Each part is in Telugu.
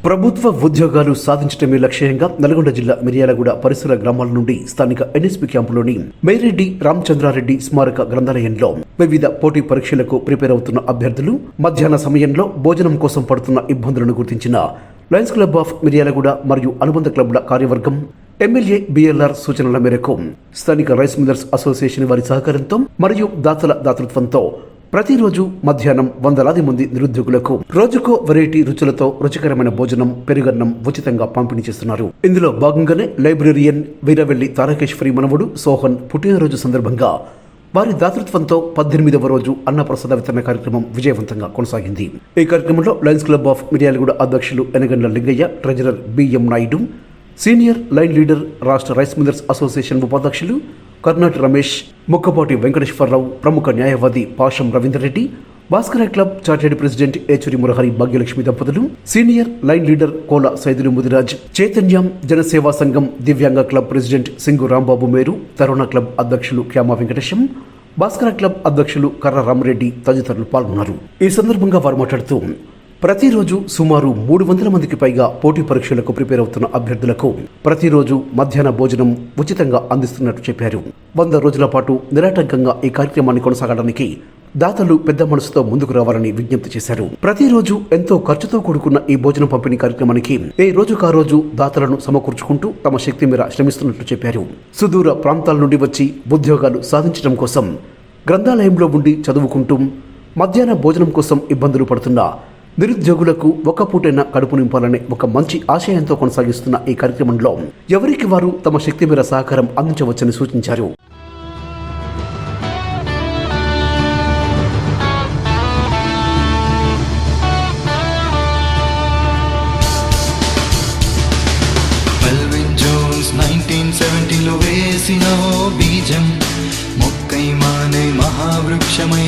ప్రభుత్వ ఉద్యోగాలు సాధించడమే లక్ష్యంగా నల్గొండ జిల్లా మిర్యాలగూడ పరిసర గ్రామాల నుండి స్థానిక ఎన్ఎస్పి క్యాంపులోని మేరెడ్డి రామచంద్రారెడ్డి స్మారక గ్రంథాలయంలో వివిధ పోటీ పరీక్షలకు ప్రిపేర్ అవుతున్న అభ్యర్థులు మధ్యాహ్న సమయంలో భోజనం కోసం పడుతున్న ఇబ్బందులను గుర్తించిన లయన్స్ క్లబ్ ఆఫ్ మిర్యాలగూడ మరియు అనుబంధ క్లబ్ల కార్యవర్గం ఎమ్మెల్యే బిఎల్ఆర్ సూచనల మేరకు స్థానిక రైస్ మిల్లర్స్ అసోసియేషన్ వారి సహకారంతో మరియు దాతల దాతృత్వంతో ప్రతిరోజు మధ్యాహ్నం వందలాది మంది నిరుద్యోగులకు రోజుకో వెరైటీ రుచులతో రుచికరమైన భోజనం పెరుగన్నం ఉచితంగా పంపిణీ చేస్తున్నారు. ఇందులో భాగంగానే లైబ్రేరియన్ వీరవెల్లి తారకేశ్వరి మనవడు సోహన్ పుట్టినరోజు సందర్భంగా వారి దాతృత్వంతో పద్దెనిమిదవ రోజు అన్నప్రసాద వితరణ కార్యక్రమం విజయవంతంగా కొనసాగింది. ఈ కార్యక్రమంలో లయన్స్ క్లబ్ ఆఫ్ మిర్యాలగూడ అధ్యక్షులు Enagandla Lingaiah treasurer BM Naidu senior lion leader రాష్ట్ర రైస్ మిల్లర్స్ అసోసియేషన్ ఉపాధ్యక్షులు కర్నాటి రమేష్ ముక్కపాటి వెంకటేశ్వరరావు ప్రముఖ న్యాయవాది Pasham Ravindrareddy Bhaskara club chartered president Yechuri Murahari Bhagyalakshmi దంపతులు senior lion leader Kola Saidulu Mudiraj చైతన్యం జనసేవా సంఘం దివ్యాంగ క్లబ్ ప్రెసిడెంట్ సింగు రాంబాబు మేరు తరుణ క్లబ్ అధ్యక్షులు క్యామా వెంకటేశం భాస్కర క్లబ్ అధ్యక్షులు కర్ర రామరెడ్డి తదితరులు పాల్గొన్నారు. ఈ సందర్భంగా వారు మాట్లాడుతూ ప్రతిరోజు సుమారు మూడు వందల మందికి పైగా పోటీ పరీక్షలకు ప్రిపేర్ అవుతున్న అభ్యర్థులకు ప్రతిరోజు మధ్యాహ్న భోజనం ఉచితంగా అందిస్తున్నట్టు చెప్పారు. వంద రోజుల పాటు నిరాటంకంగా ఈ కార్యక్రమాన్ని కొనసాగడానికి దాతలు పెద్ద మనసుతో ముందుకు రావాలని విజ్ఞప్తి చేశారు. ప్రతిరోజు ఎంతో ఖర్చుతో కూడుకున్న ఈ భోజనం పంపిణీ కార్యక్రమానికి ఏ రోజుకా రోజు దాతలను సమకూర్చుకుంటూ తమ శక్తి మేర శ్రమిస్తున్నట్లు చెప్పారు. సుదూర ప్రాంతాల నుండి వచ్చి ఉద్యోగాలు సాధించడం కోసం గ్రంథాలయంలో ఉండి చదువుకుంటూ మధ్యాహ్న భోజనం కోసం ఇబ్బందులు పడుతున్న నిరుద్యోగులకు ఒక పూటైన కడుపు నింపాలనే ఒక మంచి ఆశయంతో కొనసాగిస్తున్న ఈ కార్యక్రమంలో ఎవరికి వారు తమ శక్తి మేర సహకారం అందించవచ్చని సూచించారు. జోన్స్ నైన్టీన్ వేసిన బీజం. మొక్కై మానే మహావృక్షమై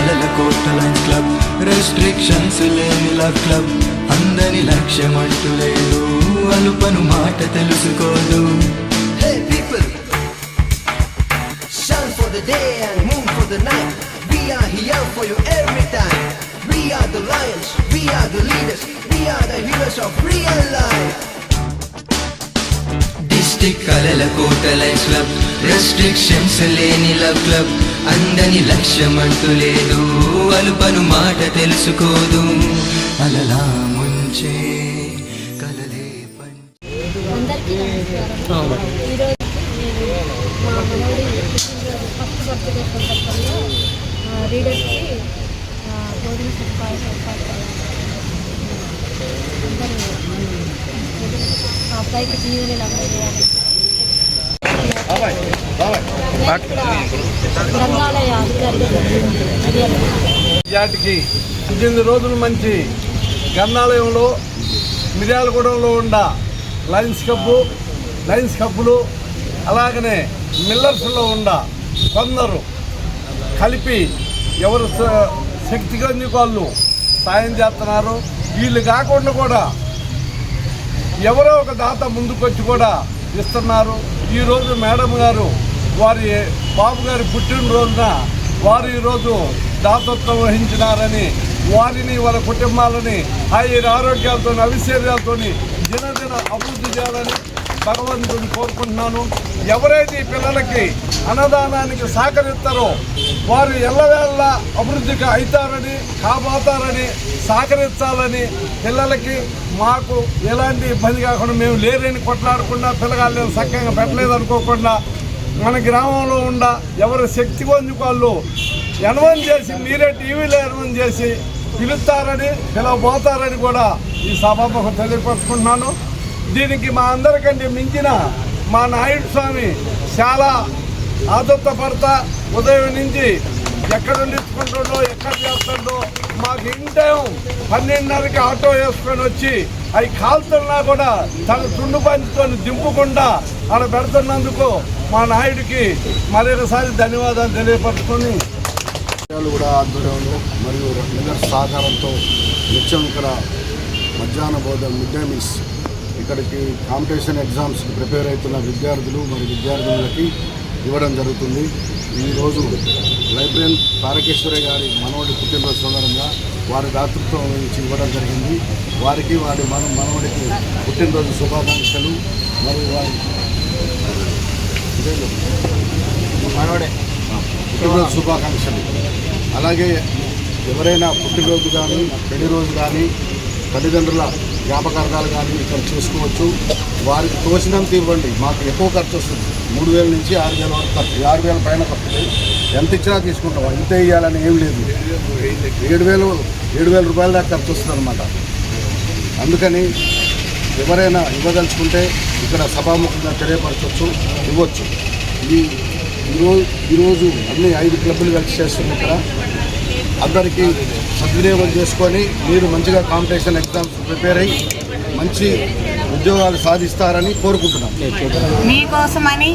కళల కోట లయన్స్ క్లబ్ రెస్ట్రిక్షన్స్ లేని లవ్ క్లబ్ అందని లక్ష్యం అంటూ లేదు అలుపను మాట తెలుసుకోదు Hey people, shine for the day and moon for the night. We are here for you every time. We are the lions, we are the leaders, we are the heroes of real life. District కళల కోట లయన్స్ క్లబ్ రెస్ట్రిక్షన్స్ లేని లవ్ క్లబ్ అందని లక్ష్యం అంటూ లేదు. అలుపను మాట తెలుసుకోదు. అలలా ముంచే కలలే పంచే అందరికీ నమస్కారం. ఈరోజు నేను మా మనోడి పుట్టినరోజు ఫస్ట్ బర్త్డే సందర్భంగా ఆ, రీడర్స్కి ఆ, భోజన సదుపాయం ఏర్పాటు అందరూ ఆ అబ్బాయికి జీవనీలు అందజేయాలి. వాటికి పద్దెనిమిది రోజులు మంచి గ్రంథాలయంలో మిర్యాలగూడెంలో ఉన్న లయన్స్ కప్పు లయన్స్ కప్పులు అలాగనే మిల్లర్స్లో ఉన్న కొందరు కలిపి ఎవరు స- వాళ్ళు సాయం చేస్తున్నారు. వీళ్ళు కాకుండా కూడా ఎవరో ఒక దాత ముందుకొచ్చి కూడా ఇస్తున్నారు. ఈరోజు మేడం గారు వారి బాబు గారి పుట్టినరోజున వారు ఈరోజు దాతత్వం వహించినారని వారిని వాళ్ళ కుటుంబాలని ఆయన ఆరోగ్యాలతో అవిశేర్యాలతో దినదిన అభివృద్ధి చేయాలని భగవంతుని కోరుకుంటున్నాను. ఎవరైతే ఈ పిల్లలకి అన్నదానానికి సహకరిస్తారో వారు ఎల్లవేళ్ళ అభివృద్ధికి అవుతారని కాబోతారని సహకరించాలని పిల్లలకి మాకు ఎలాంటి ఇబ్బంది కాకుండా మేము లేరని కొట్లాడకుండా పిల్లగాళ్ళు చక్కగా పెట్టలేదు అనుకోకుండా మన గ్రామంలో ఉండ ఎవరు శక్తి కొంది వాళ్ళు ఎనవన్ చేసి మీరే టీవీలో ఎనవన్ చేసి పిలుస్తారని పిలవబోతారని కూడా ఈ సభాముఖం తెలియపరుచుకుంటున్నాను. దీనికి మా అందరికంటే మించిన మా నాయుడు స్వామి చాలా ఆదత్తపడతా ఉదయం నుంచి ఎక్కడ నిలుచుకుంటుండో ఎక్కడ చేస్తుండో మాకు ఇన్ టైం పన్నెండున్నరకి ఆటో వేసుకొని వచ్చి అవి కాల్తున్నా కూడా తన తుండు పంచుతో దింపకుండా అక్కడ పెడుతున్నందుకు మా నాయుడికి మరొకసారి ధన్యవాదాలు తెలియపరుచుకొని. కూడా ఆధ్వర్యంలో మరియు మిల్లర్ సహకారంతో నిత్యం ఇక్కడ మధ్యాహ్న భోజనం మిడ్ డే మీల్స్ ఇక్కడికి కాంపిటీషన్ ఎగ్జామ్స్కి ప్రిపేర్ అవుతున్న విద్యార్థులు మరియు విద్యార్థులకి ఇవ్వడం జరుగుతుంది. ఈరోజు లైబ్రరీన్ తారకేశ్వరి గారి మనవడి పుట్టినరోజు సందర్భంగా వారి దాతృత్వం నుంచి ఇవ్వడం జరిగింది. వారికి వారి మన మనవడికి పుట్టినరోజు శుభాకాంక్షలు. మరియు వారి మనవడే. పుట్టినరోజు శుభాకాంక్షలు. అలాగే ఎవరైనా పుట్టినరోజు కానీ పెళ్ళి రోజు కానీ తల్లిదండ్రుల జ్ఞాపకార్థాలు కానీ ఇక్కడ చేసుకోవచ్చు. వారికి తోచినంత ఇవ్వండి. మాకు ఎక్కువ ఖర్చు వస్తుంది. మూడు వేల నుంచి ఆరు వేల వరకు ఖర్చు ఆరు వేల పైన ఖర్చు ఎంత ఇచ్చినా తీసుకుంటాం. ఎంత ఇవ్వాలని ఏం లేదు. ఏడు వేలు ఏడు వేల రూపాయల దాకా ఖర్చు వస్తుంది అనమాట అందుకని ఎవరైనా ఇవ్వదలుచుకుంటే ఇక్కడ సభాముఖంగా తెలియపరచవచ్చు ఇవ్వచ్చు. ఈ ఈరోజు ఈరోజు అన్ని ఐదు క్లబ్బులు కలిసి చేస్తున్నాయి ఇక్కడ. అందరికీ సద్వినియోగం చేసుకొని మీరు మంచిగా కాంపిటీషన్ ఎగ్జామ్స్ ప్రిపేర్ అయ్యి మంచి ఉద్యోగాలు సాధిస్తారని కోరుకుంటున్నాం. మీకోసమని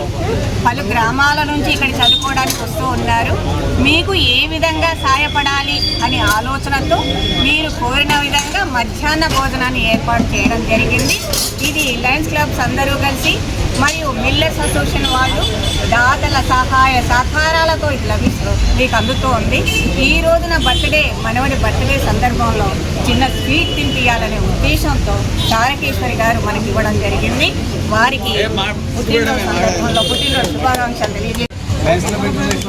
పలు గ్రామాల నుంచి ఇక్కడ చదువుకోవడానికి వస్తూ ఉన్నారు. మీకు ఏ విధంగా సాయపడాలి అనే ఆలోచనతో మీరు కోరిన విధంగా మధ్యాహ్న భోజనాన్ని ఏర్పాటు చేయడం జరిగింది. ఇది లయన్స్ క్లబ్స్ అందరూ కలిసి మరియు మిల్లర్స్ అసోసియేషన్ వాళ్ళు దాతల సహాయ సహకారాలతో ఇది లభిస్తూ మీకు అందుతూ ఉంది ఈ రోజున బర్త్డే మనవడి బర్త్డే సందర్భంలో చిన్న స్వీట్ తినిపించాలనే ఉద్దేశంతో తారకేశ్వరి గారు మనకి ఇవ్వడం జరిగింది. వారికి పుట్టినరోజు సందర్భంలో పుట్టినరోజు శుభాకాంక్షలు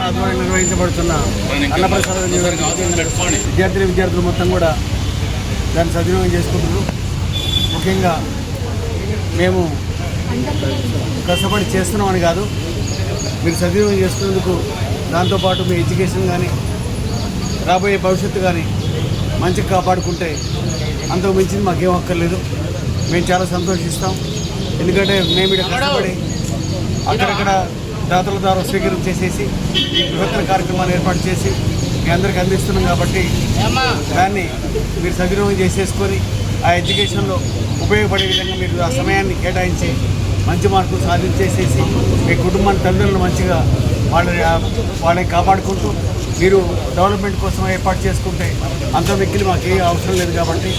ఆధ్వర్యంలో నిర్వహించబడుతున్న అన్నప్రసాద విద్యార్థులు విద్యార్థులు మొత్తం కూడా దాన్ని సద్వినియోగం చేసుకుంటున్నారు. ముఖ్యంగా మేము కష్టపడి చేస్తున్నామని కాదు మీరు సద్వినియోగం చేసుకునేందుకు దాంతోపాటు మీ ఎడ్యుకేషన్ కానీ రాబోయే భవిష్యత్తు కానీ మంచిగా కాపాడుకుంటే అంతకు మించింది మాకేం అక్కర్లేదు. మేము చాలా సంతోషిస్తాం. ఎందుకంటే మేము ఇక్కడ కష్టపడి అక్కడక్కడ దాతల ద్వారా స్వీకారం చేసేసి ఈ బృహత్తర కార్యక్రమాన్ని ఏర్పాటు చేసి మీ అందరికి అందిస్తున్నాం కాబట్టి దాన్ని మీరు సద్వినియోగం చేసేసుకొని ఆ ఎడ్యుకేషన్లో ఉపయోగపడే విధంగా మీరు ఆ సమయాన్ని కేటాయించి మంచి మార్కులు సాధించేసేసి మీ కుటుంబాన్ని తల్లిదండ్రులు మంచిగా వాళ్ళ వాళ్ళని కాపాడుకుంటూ మీరు డెవలప్మెంట్ కోసం ఏర్పాటు చేసుకుంటే అంత మిక్కిలి మాకు ఏ అవసరం లేదు కాబట్టి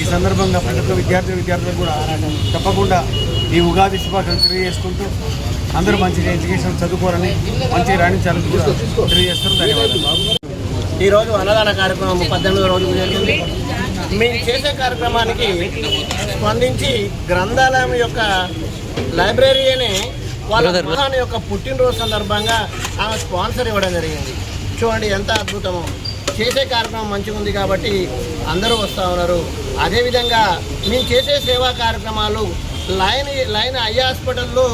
ఈ సందర్భంగా ప్రతి ఒక్క విద్యార్థి విద్యార్థులకు కూడా తప్పకుండా ఈ ఉగాది శుభాకాంక్షలు తెలియజేసుకుంటూ అందరూ మంచిగా ఎడ్యుకేషన్ చదువుకోవాలని మంచిగా రాణించాలని కూడా తెలియజేస్తున్నాం. ధన్యవాదాలు. ఈరోజు అన్నదాన కార్యక్రమం పద్దెనిమిదో రోజు జరిగింది. మేము చేసే కార్యక్రమానికి స్పందించి గ్రంథాలయం యొక్క లైబ్రరీని వాళ్ళ మహాన్ యొక్క పుట్టినరోజు సందర్భంగా ఆమె స్పాన్సర్ ఇవ్వడం జరిగింది. చూడండి ఎంత అద్భుతమో. చేసే కార్యక్రమం మంచిగా ఉంది కాబట్టి అందరూ వస్తూ ఉన్నారు. అదేవిధంగా మేము చేసే సేవా కార్యక్రమాలు లైన్ లైన్ ఐ హాస్పిటల్లో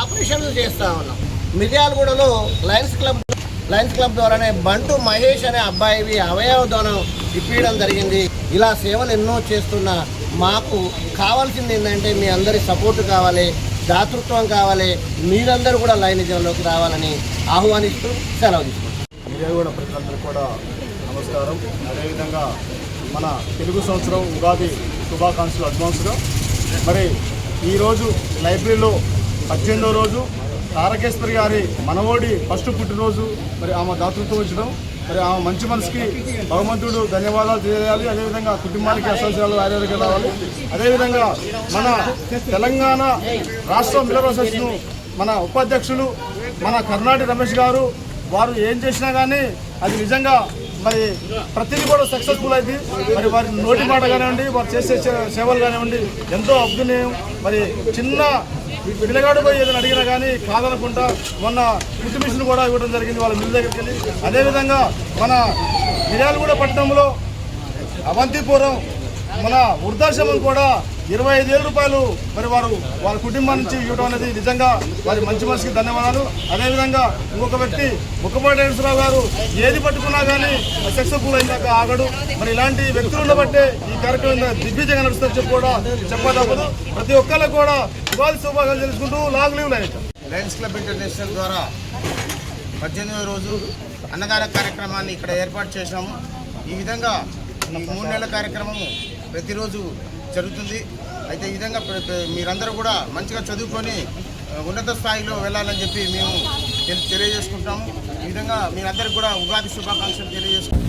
ఆపరేషన్లు చేస్తూ ఉన్నాం. మిర్యాలగూడలో లయన్స్ క్లబ్ లయన్స్ క్లబ్ ద్వారానే బంటు మహేష్ అనే అబ్బాయివి అవయవ దానం ఇప్పించడం జరిగింది. ఇలా సేవలు ఎన్నో చేస్తున్న మాకు కావాల్సింది ఏంటంటే మీ అందరి సపోర్ట్ కావాలి దాతృత్వం కావాలి మీరందరూ కూడా లైనిజంలోకి రావాలని ఆహ్వానిస్తూ సెలవు తీసుకుంటాం కూడా ప్రజలందరూ కూడా నమస్కారం. అదేవిధంగా మన తెలుగు సంవత్సరం ఉగాది శుభాకాంక్షలు అడ్వాన్స్గా. మరి ఈరోజు లైబ్రరీలో పద్దెనిమిదో రోజు తారకేశ్వరి గారి మనవోడి ఫస్ట్ పుట్టినరోజు మరి ఆమె దాతృత్వం ఇచ్చడం మరి ఆమె మంచి మనసుకి భగవంతుడు ధన్యవాదాలు తెలియాలి అదేవిధంగా కుటుంబానికి అసోసియాలు ఆరోగ్యం రావాలి. అదేవిధంగా మన తెలంగాణ రాష్ట్ర మిలవసెస్ను మన ఉపాధ్యక్షులు మన కర్ణాటి రమేష్ గారు వారు ఏం చేసినా కానీ అది నిజంగా మరి ప్రతిదీ కూడా సక్సెస్ఫుల్ అయింది. మరి వారి నోటి మాట కానివ్వండి వారు చేసే సేవలు కానివ్వండి ఎంతో అభ్యునయం మరి చిన్న పిల్లగాడు పోయి ఏదైనా అడిగినా కానీ కాదనకుండా మొన్న కుట్టు మిషన్ కూడా ఇవ్వడం జరిగింది వాళ్ళ మిల్ దగ్గరికి వెళ్ళి. అదేవిధంగా మన మిర్యాలగూడ పట్టణంలో అవంతిపురం మన వృద్ధాశ్రమం కూడా ఇరవై ఐదు వేల రూపాయలు మరి వారు వారి కుటుంబం నుంచి ఇవ్వడం అనేది నిజంగా వారి మంచి మనసుకి ధన్యవాదాలు. అదేవిధంగా ఇంకొక వ్యక్తి ముక్కపాటి వెంకటరావు గారు ఏది పట్టుకున్నా కానీ సక్సెస్ఫుల్ అయినాక ఆగడు. మరి ఇలాంటి వ్యక్తులు ఉండబట్టే ఈ కార్యక్రమం దిగ్విజయంగా నడుస్తుంది చెప్పి కూడా చెప్పదప్పదు ప్రతి ఒక్కళ్ళకు కూడా ఉగాది శుభాకాంక్షలు తెలుసుకుంటూ long live lions club international ద్వారా పద్దెనిమిదవ రోజు అన్నదాన కార్యక్రమాన్ని ఇక్కడ ఏర్పాటు చేశాము. ఈ విధంగా ఈ మూడు నెలల కార్యక్రమం ప్రతిరోజు జరుగుతుంది. అయితే ఈ విధంగా మీరందరూ కూడా మంచిగా చదువుకొని ఉన్నత స్థాయిలో వెళ్ళాలని చెప్పి మేము తెలి- తెలియజేసుకుంటాము. ఈ విధంగా మీరందరికీ కూడా ఉగాది శుభాకాంక్షలు తెలియజేసుకుంటాం